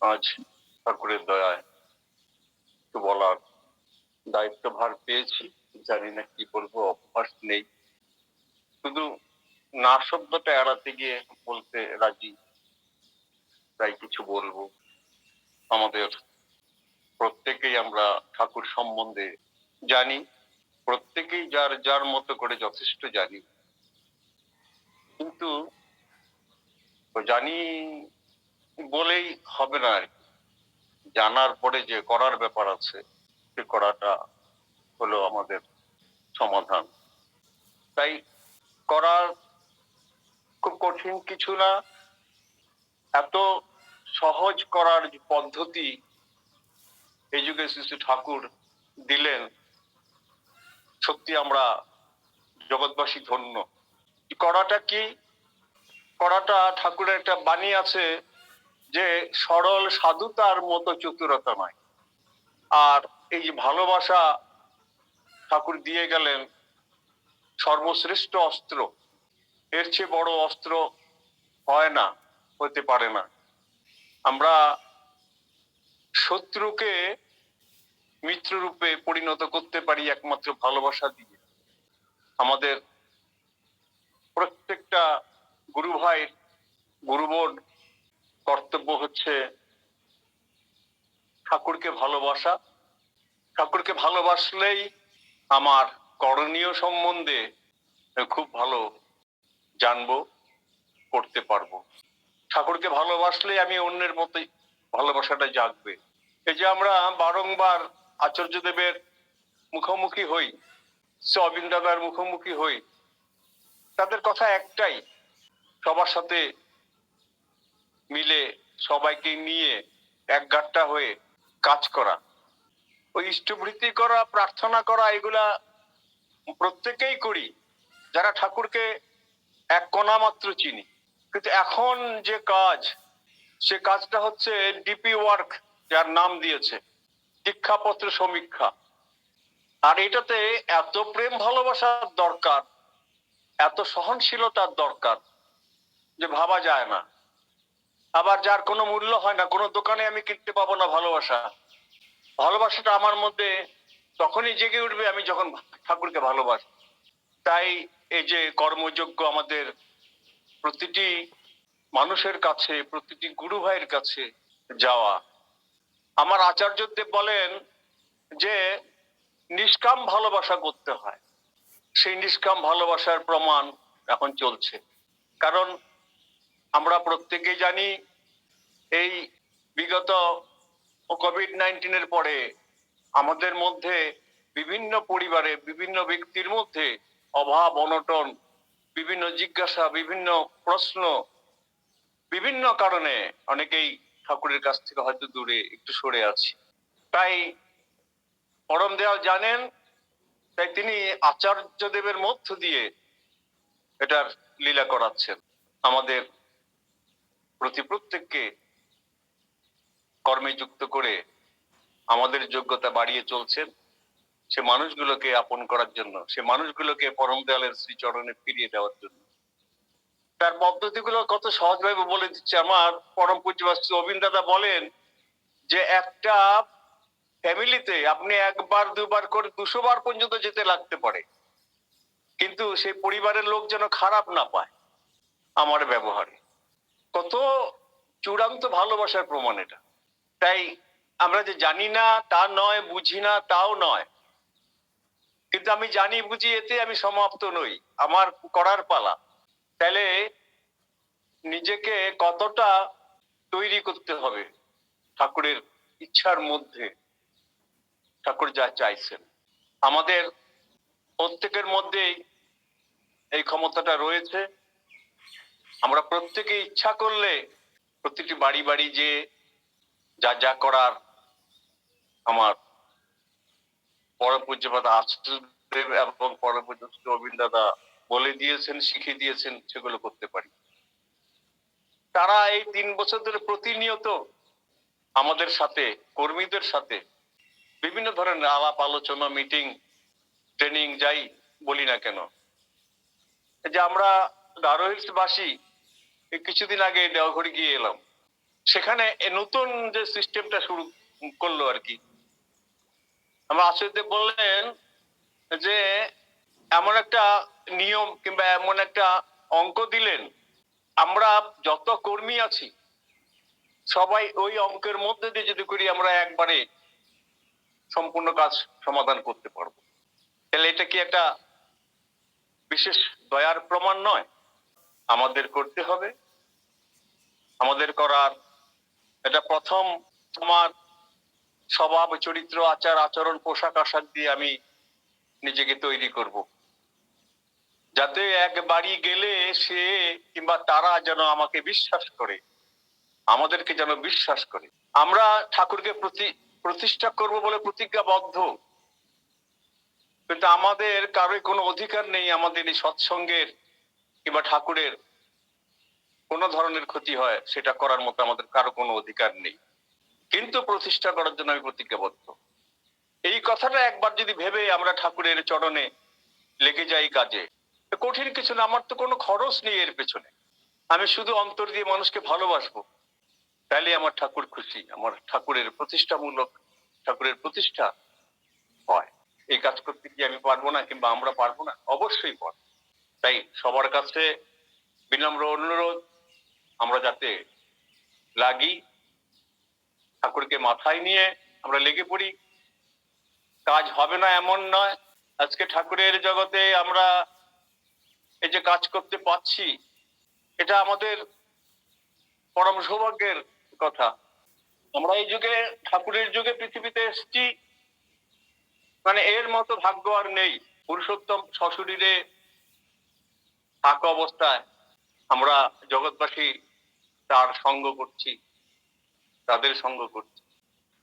আজ ঠাকুরের দয়ায় একটু বলার দায়িত্বভার পেয়েছি। জানি না কি বলব, অভ্যাস নেই। শুধু না শব্দটা এড়াতে গিয়ে বলতে রাজি তাই কিছু বলব। আমাদের প্রত্যেকেই আমরা ঠাকুর সম্বন্ধে জানি। প্রত্যেকেই যার যার মতো করে যথেষ্ট জানি। কিন্তু জানি বলেই হবে না আর। জানার পরে যে করার ব্যাপার আছে, সে করাটা হলো আমাদের সমাধান। তাই করার খুব কঠিন কিছু না। এত সহজ করার পদ্ধতি এই যুগে ঠাকুর দিলেন, সত্যি আমরা জগৎবাসী ধন্য। করাটা কি? করাটা ঠাকুরের একটা বাণী আছে যে সরল সাধুতার মতো চতুরতা নয়। আর এই ভালোবাসা ঠাকুর দিয়ে গেলেন সর্বশ্রেষ্ঠ অস্ত্র, এর চেয়ে বড় অস্ত্র হয় না, হতে পারে না। আমরা শত্রুকে মিত্র রূপে পরিণত করতে পারি একমাত্র ভালোবাসা দিয়ে। আমাদের প্রত্যেকটা গুরু ভাই গুরু বোন কর্তব্য হচ্ছে ঠাকুরকে ভালোবাসা। ঠাকুরকে ভালোবাসলেই আমার করণীয় সম্বন্ধে খুব ভালো জানব, করতে পারব। ঠাকুরকে ভালোবাসলে আমি অন্যের মতোই ভালোবাসাটা জাগবে। এই যে আমরা বারংবার আচার্যদেবের মুখোমুখি হই, শ্রী অবিন্দ দাদার মুখোমুখি হই, তাদের কথা একটাই, সবার সাথে মিলে সবাইকে নিয়ে এক গাট্টা হয়ে কাজ করা। ওই ইষ্টভৃতি করা, প্রার্থনা করা, এগুলা প্রত্যেকেই করি। যারা ঠাকুরকে এক কণা মাত্র চিনি। কিন্তু এখন যে কাজ, সে কাজটা হচ্ছে ডিপি ওয়ার্ক, যার নাম দিয়েছে, দীক্ষাপত্র সমীক্ষা। আর এটাতে এত প্রেম ভালোবাসার দরকার, এত সহনশীলতার দরকার, যে ভাবা যায় না। আবার যার কোনো মূল্য হয় না, কোনো দোকানে আমি কিনতে পাবো না ভালোবাসা। ভালোবাসাটা আমার মধ্যে তখনই জেগে উঠবে আমি যখন ঠাকুরকে ভালোবাসি। তাই এই যে কর্মযোগ্য আমাদের প্রতিটি মানুষের কাছে, প্রতিটি গুরু ভাইয়ের কাছে যাওয়া। আমার আচার্যদেব বলেন যে, নিষ্কাম ভালোবাসা করতে হয়। সেই নিষ্কাম ভালোবাসার প্রমাণ এখন চলছে। কারণ আমরা প্রত্যেকেই জানি এই বিগত কোভিড নাইন্টিনের পরে আমাদের মধ্যে বিভিন্ন পরিবারে বিভিন্ন ব্যক্তির মধ্যে অভাব, অনটন, বিভিন্ন জিজ্ঞাসা, বিভিন্ন প্রশ্ন, বিভিন্ন কারণে অনেকেই ঠাকুরের কাছ থেকে হয়তো দূরে একটু সরে আছি। তাই পরম দেওয়াল জানেন, তাই তিনি আচার্যদেবের মধ্য দিয়ে এটার লীলা করাচ্ছেন। আমাদের প্রতি প্রত্যেককে কর্মে যুক্ত করে আমাদের যোগ্যতা বাড়িয়ে চলছেন সে মানুষগুলোকে আপন করার জন্য, সে মানুষগুলোকে পরম দেয়ালের শ্রীচরণে ফিরিয়ে দেওয়ার জন্য। তার পদ্ধতিগুলো কত সহজভাবে বলে দিচ্ছে আমার পরম পূজ্যবাস্ত অবিন দাদা বলেন যে একটা ফ্যামিলিতে আপনি একবার, দুবার করে দুশো বার পর্যন্ত যেতে লাগতে পারে। কিন্তু সেই পরিবারের লোক যেন খারাপ না পায় আমার ব্যবহারে। কত চূড়ান্ত ভালোবাসার প্রমাণ এটা। তাই আমরা যে জানি না, তা নয়, বুঝি না, তাও নয়। কিন্তু আমি জানি, বুঝি, এতে আমি সমাপ্ত নই, আমার করার পালা। তাহলে নিজেকে কতটা তৈরি করতে হবে ঠাকুরের ইচ্ছার মধ্যে? ঠাকুর যা চাইছেন। আমাদের প্রত্যেকের মধ্যেই এই ক্ষমতাটা রয়েছে। আমরা প্রত্যেকে ইচ্ছা করলে প্রতিটি বাড়ি বাড়ি যে যা যা করার আমার পরম পূজ্যপাত আশ্রদেব এবং পরম পূজ্য অবিন্দ দাদা বলে দিয়েছেন, শিখিয়ে দিয়েছেন, সেগুলো করতে পারি। তারা এই তিন বছর ধরে প্রতিনিয়ত আমাদের সাথে, কর্মীদের সাথে বিভিন্ন ধরনের আলাপ আলোচনা, মিটিং, ট্রেনিং, যাই বলি না কেন। যে আমরা দারোহিলস বাসী কিছুদিন আগে দেওঘড়ি গিয়ে এলাম। সেখানে নতুন যে সিস্টেমটা শুরু করল আর কি। আমার আশ্চর্য বললেন যে, এমন একটা নিয়ম কিংবা এমন একটা অঙ্ক দিলেন, আমরা যত কর্মী আছি, সবাই ওই অঙ্কের মধ্যে দিয়ে যদি করি আমরা একবারে সম্পূর্ণ কাজ সমাধান করতে পারব। তাহলে এটা কি একটা বিশেষ দয়ার প্রমাণ নয়? আমাদের করতে হবে। আমাদের করার এটা প্রথম আমার স্বভাব, চরিত্র, আচার, আচরণ, পোশাক, আশাক দিয়ে আমি নিজেকে তৈরি করব। যাতে এক বাড়ি গেলে সে কিংবা তারা যেন আমাকে বিশ্বাস করে, আমাদেরকে যেন বিশ্বাস করে। আমরা ঠাকুরকে প্রতি, প্রতিষ্ঠা করব বলে প্রতিজ্ঞাবদ্ধ। কিন্তু আমাদের কারও কোনো অধিকার নেই আমাদের এই সৎসঙ্গের কিংবা ঠাকুরের কোনো ধরনের ক্ষতি হয়, সেটা করার মতো আমাদের কারও কোনো অধিকার নেই। কিন্তু প্রতিষ্ঠা করার জন্য আমি প্রতিজ্ঞাবদ্ধ। এই কথাটা একবার যদি ভেবে আমরা ঠাকুরের চরণে লেগে যাই কাজে কঠিন কিছু না, আমার তো কোনো খরচ নেই এর পেছনে। আমি শুধু অন্তর দিয়ে মানুষকে ভালোবাসবো। তাহলে আমার ঠাকুর খুশি, আমার ঠাকুরের প্রতিষ্ঠামূলক ঠাকুরের প্রতিষ্ঠা হয়। এই কাজ করতে কি আমি পারব না কিংবা আমরা পারব না, অবশ্যই পারব। তাই সবার কাছে বিনম্র অনুরোধ, আমরা যাতে লাগি, ঠাকুরকে মাথায় নিয়ে আমরা লেগে পড়ি। কাজ হবে না এমন নয়, আজকে ঠাকুরের জগতে আমরা এই যে কাজ করতে পাচ্ছি এটা আমাদের পরম সৌভাগ্যের কথা। আমরা এই যুগে, ঠাকুরের যুগে পৃথিবীতে এসেছি মানে এর মতো ভাগ্য আর নেই। পুরুষোত্তম শ্বশুরিরে থাকা অবস্থায় আমরা জগৎবাসী তার সঙ্গ করছি, তাদের সঙ্গ করছি।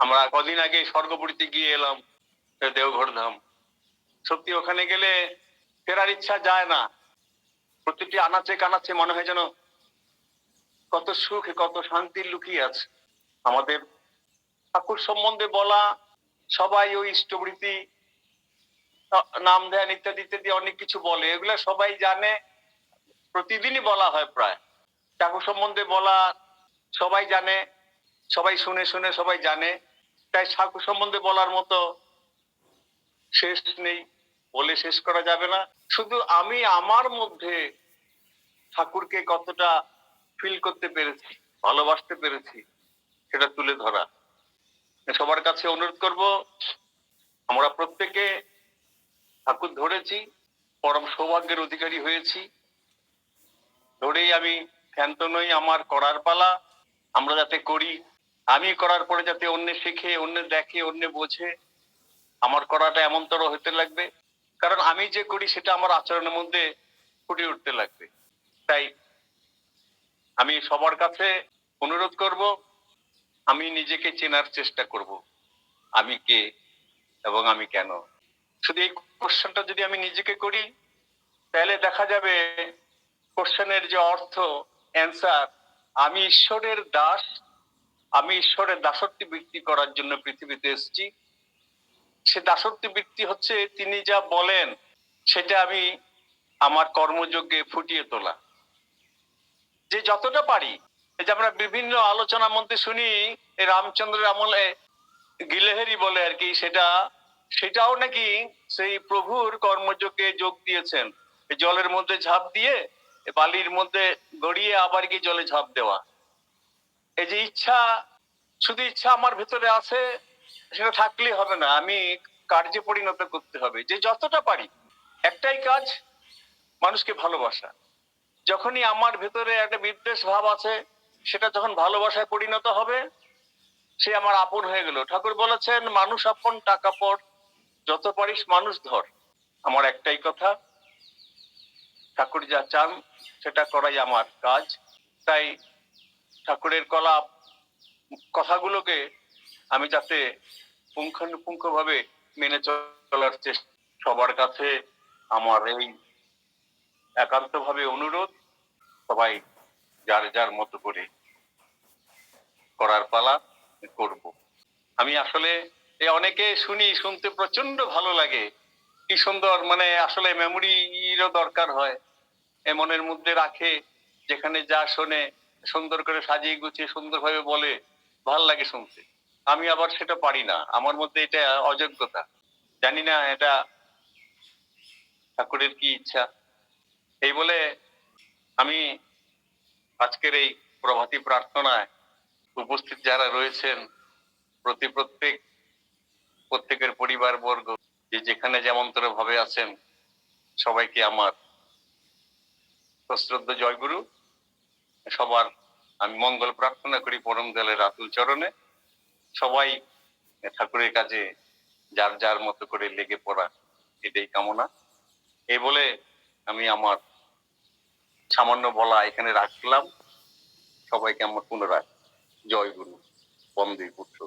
আমরা কদিন আগে স্বর্গপুরীতে গিয়ে এলাম দেওঘর ধাম সত্যি ওখানে গেলে ফেরার ইচ্ছা যায় না। প্রতিটি আনাচে কানাচে মনে হয় যেন কত সুখ, কত শান্তি লুকিয়ে আছে। আমাদের ঠাকুর সম্বন্ধে বলা সবাই ওই ইষ্টবৃত্তি নাম ধ্যান ইত্যাদি ইত্যাদি অনেক কিছু বলে। এগুলো সবাই জানে। প্রতিদিনই বলা হয় প্রায়। ঠাকুর সম্বন্ধে বলা সবাই জানে, সবাই শুনে শুনে সবাই জানে। তাই ঠাকুর সম্বন্ধে বলার মতো শেষ নেই, বলে শেষ করা যাবে না। শুধু আমি আমার মধ্যে ঠাকুরকে কতটা ফিল করতে পেরেছি, ভালোবাসতে পেরেছি, সেটা তুলে ধরা। সবার কাছে অনুরোধ করব, আমরা প্রত্যেকে ঠাকুর ধরেছি, পরম সৌভাগ্যের অধিকারী হয়েছি। ধরেই আমি ক্ষান্ত নই, আমার করার পালা, আমরা যাতে করি। আমি করার পরে যাতে অন্য শেখে, অন্য দেখে, অন্য বোঝে, আমার করাটা এমনতর হতে লাগবে। কারণ আমি যে করি, সেটা আমার আচরণের মধ্যে ফুটে উঠতে লাগবে। তাই আমি সবার কাছে অনুরোধ করব, আমি নিজেকে চেনার চেষ্টা করব, আমি কে এবং আমি কেন। শুধু এই কোশ্চেনটা যদি আমি নিজেকে করি, তাহলে দেখা যাবে কোশ্চেনের যে অর্থ অ্যান্সার আমি ঈশ্বরের দাস, আমি ঈশ্বরের দাসত্ব বৃত্তি করার জন্য পৃথিবীতে এসেছি। সে দাসত্ব বৃত্তি হচ্ছে, তিনি যা বলেন, সেটা আমি আমার কর্মযোগ্যে ফুটিয়ে তোলা। যে যতটা পারি যে আমরা বিভিন্ন আলোচনার মধ্যে শুনি রামচন্দ্রের আমলে গিলেহেরি বলে আর কি, সেটা, সেটাও নাকি সেই প্রভুর কর্মযোগে যোগ দিয়েছেন। জলের মধ্যে ঝাঁপ দিয়ে বালির মধ্যে গড়িয়ে আবার কি জলে ঝাঁপ দেওয়া? এই যে ইচ্ছা, শুধু ইচ্ছা আমার ভেতরে আছে, সেটা থাকলে হবে না। আমি কার্যে পরিণত করতে হবে। যে যতটা পারি, একটাই কাজ, মানুষকে ভালোবাসা। যখনই আমার ভেতরে একটা বিদ্বেষ ভাব আছে, সেটা যখন ভালোবাসায় পরিণত হবে, সে আমার আপন হয়ে গেল। ঠাকুর বলেছেন, মানুষ আপন, টাকা পর। যত পারিস মানুষ ধর। আমার একটাই কথা। ঠাকুর যা চান সেটা করাই আমার কাজ। তাই ঠাকুরের কলা কথাগুলোকে আমি যাতে পুঙ্খানুপুঙ্খ ভাবে মেনে চলার চেষ্টা সবার কাছে আমার এই একান্ত ভাবে অনুরোধ, সবাই যার যার মতো করে করার পালা করব। আমি আসলে এ অনেকে শুনি, শুনতে প্রচণ্ড ভালো লাগে। কি সুন্দর মানে আসলে মেমোরিরও দরকার হয়। মনের মধ্যে রাখে, যেখানে যা শোনে, সুন্দর করে সাজিয়ে গুছিয়ে সুন্দরভাবে বলে, ভালো লাগে শুনতে। আমি আবার সেটা পারি না। আমার মধ্যে এটা অযোগ্যতা। জানি না এটা ঠাকুরের কি ইচ্ছা। এই বলে আমি আজকের এই প্রভাতী প্রার্থনায় উপস্থিত যারা রয়েছেন, প্রতি প্রত্যেক, প্রত্যেকের পরিবার বর্গ যে যেখানে যেমনতর ভাবে আছেন, সবাইকে আমার সশ্রদ্ধ জয়গুরু, সবার আমি মঙ্গল প্রার্থনা করি পরম দলের আতুল চরণে। সবাই ঠাকুরের কাজে যার যার মতো করে লেগে পড়া এটাই কামনা। এই বলে আমি আমার সামান্য বলা এখানে রাখলাম। সবাইকে আমার পুনরায় জয় গুরু বন্দে পুত্র